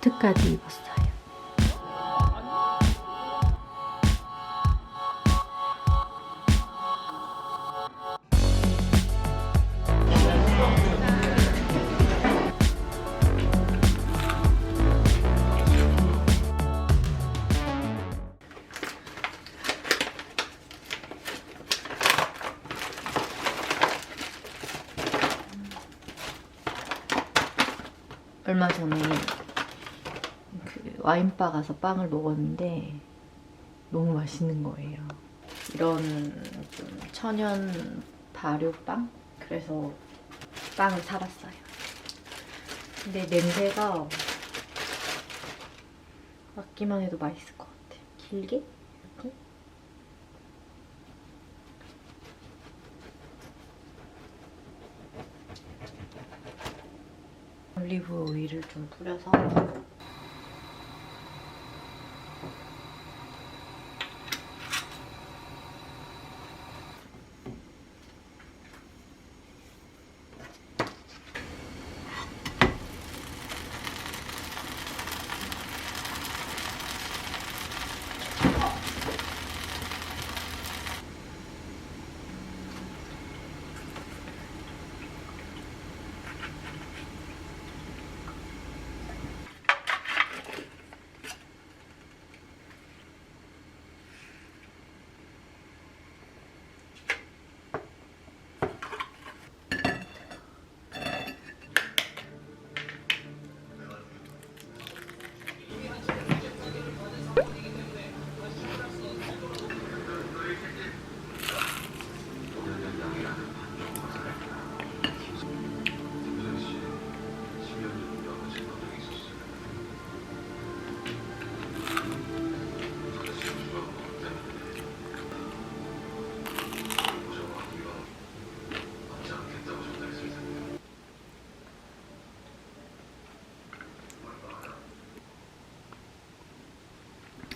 코트까지 입었어요. 얼마 전에 그 와인바 가서 빵을 먹었는데 너무 맛있는 거예요. 이런 좀 천연 발효빵? 그래서 빵을 사봤어요. 근데 냄새가 맡기만 해도 맛있을 것 같아. 길게? 이렇게? 올리브 오일을 좀 뿌려서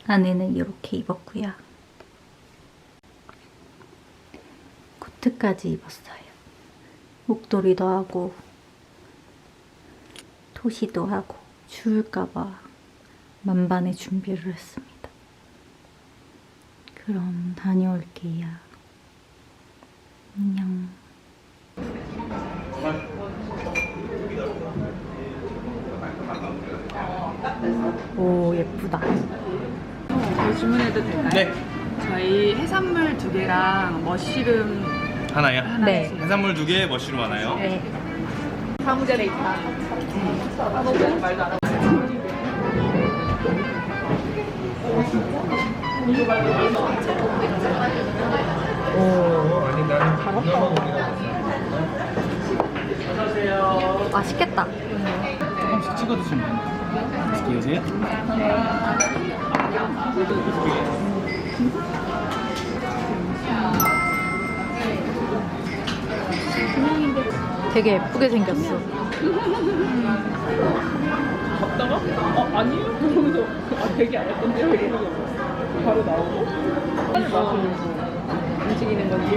안에는 이렇게 입었고요. 코트까지 입었어요. 목도리도 하고 토시도 하고 추울까봐 만반의 준비를 했습니다. 그럼 다녀올게요. 안녕. 오 예쁘다. 주문해도 될까요? 네, 저희 해산물 두 개랑 머쉬룸 하나요. 하나 네. 해산물 두 개, 머쉬룸 하나요. 네. 사무실에 있다. 말도 안 하고. 맛있겠다. 조금씩 찍어 드시면 됩니다. 맛있게 드세요. 되게 예쁘게 생겼어. 갔다가? 어 아니요? 그러면서 아 되게 안 했던데요 이러면서 바로 나오고. 빨리 마시면서 움직이는 건지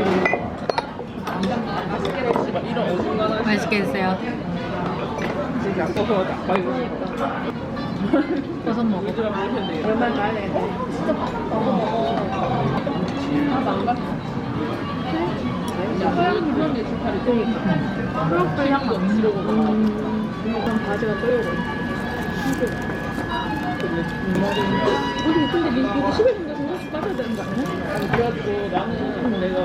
막 이런 어중간한 맛있게 드세요. 되게 아까워 나빠요 버섯 먹어. 얼마 만에 진짜 먹어 아 망가 하얀 그런 게 좋다리 그러니까 프로필 향도 없이려고 그럼 바지가 떨려고 근데 근데 니 이거 10일인데 정도씩 빠져야 되는 그래가지고 나는 내가.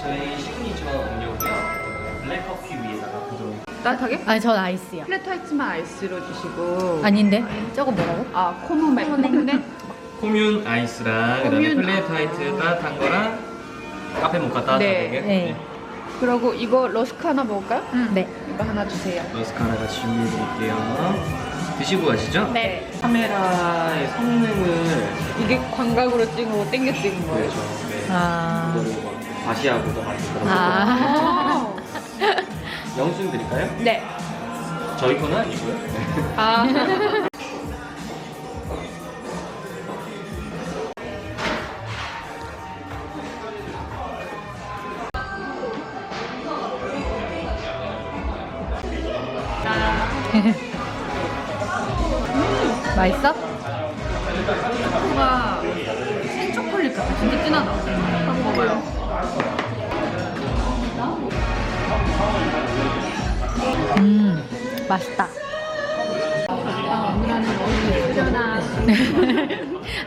저희 시그니처 음료고요. 그 블랙 커피 위에다가 부드러운 따뜻하게? 아니 전 아이스요. 플랫 화이트만 아이스로 주시고 아닌데? 저거 뭐라고? 아 코노메 코노메 코뮌 아이스랑 그다음에 플랫 화이트 따뜻한 거랑 카페 모카 따뜻한 네. 게 네. 그리고 이거 러스크 하나 먹을까요? 네. 이거 하나 주세요 러스카라가 준비해 드릴게요. 드시고 가시죠? 네. 카메라의 성능을 이게 광각으로 찍은 거 땡겨 찍은 거예요. 그래서 네. 아. 이거를 막 다시 하고도 많이 들어요. 아. 영수증 드릴까요? 네. 저희 거는 아니고요. 아. 맛있어? 초코가 생초콜릿 같아. 진짜 진하다. 한번 먹어요. 음, 맛있다.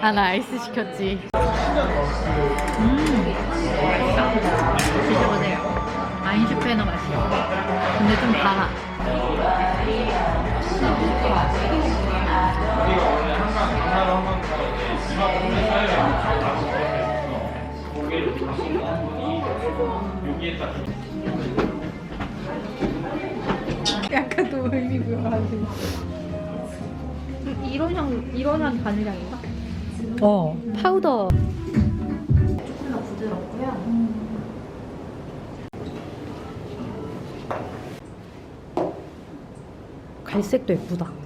아, 나 아이스 시켰지. 음, 맛있다. 드셔보세요. 아인슈페너 맛이요. 근데 좀 달아. 약간 또 의미 부여하지. 이런 향, 이런 향 바닐향인가? 어, 파우더. 갈색도 예쁘다.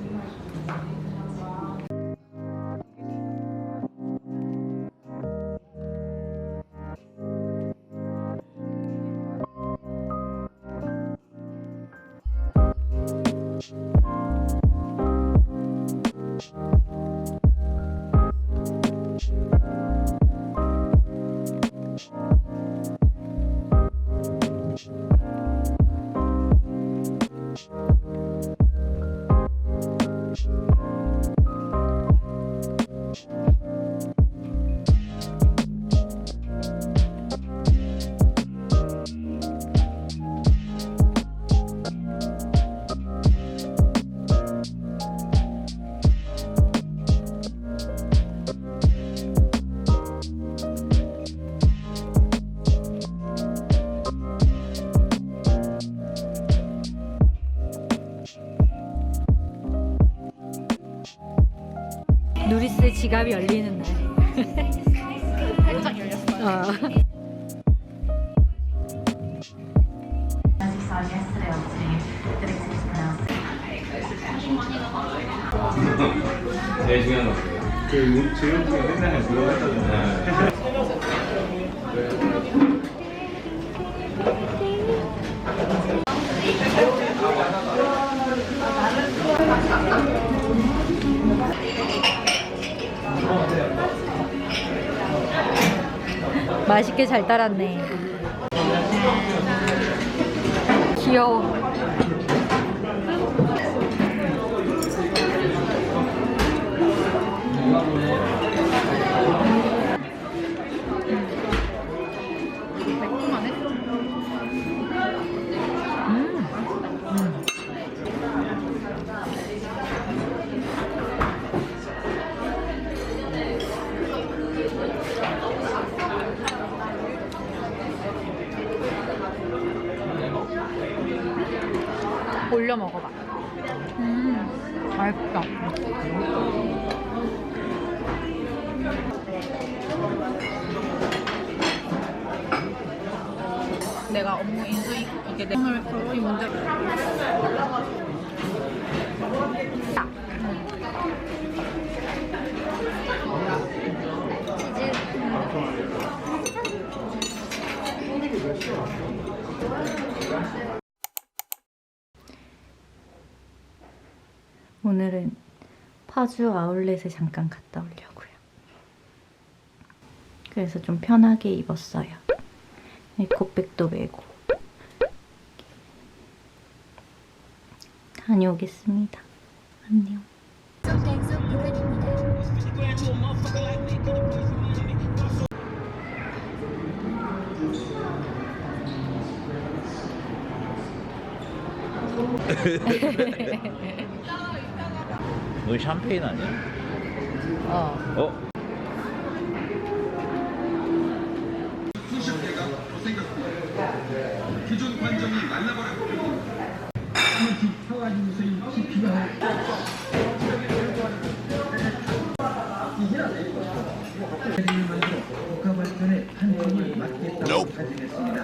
지갑이 열리는 날. 살짝 열렸어요. 어. 제일 중요한 건 뭐예요? 그 제일 중에 맨날 그거 했다잖아요. 맛있게 잘 따랐네. 귀여워. 맛있다. 내가 업무 인수 이게 내 오늘 결혼이 문제. 오늘은 파주 아울렛에 잠깐 갔다 오려고요. 그래서 좀 편하게 입었어요. 에코백도 메고. 다녀오겠습니다. 안녕. 너 샴페인 아니야? 어. 어? 기존 관점이 말라버렸고 집 타가지고서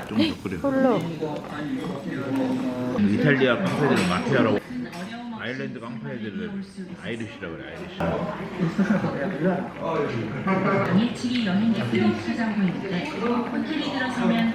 좀더 끓여. 이탈리아 깡패들 마피아라고. 아일랜드 깡패들은 아이리시라고 그래. 아이리시. 예측이 여행객들이 찾아오고 있는데 호텔이 들어서면